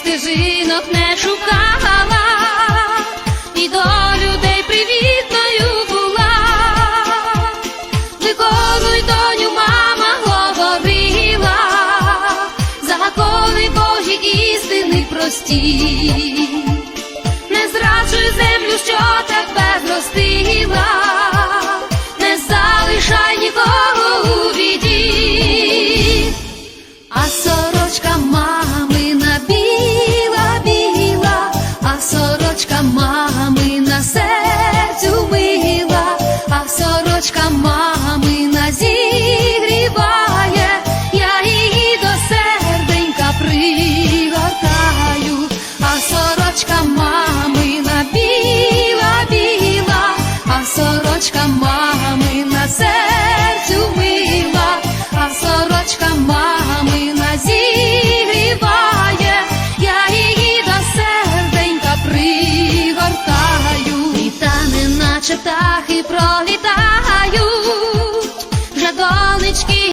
стежинок не шукала, і до людей привітною була. Виконуй доню, мама говорила, закони Божі істини прості. девочка моя.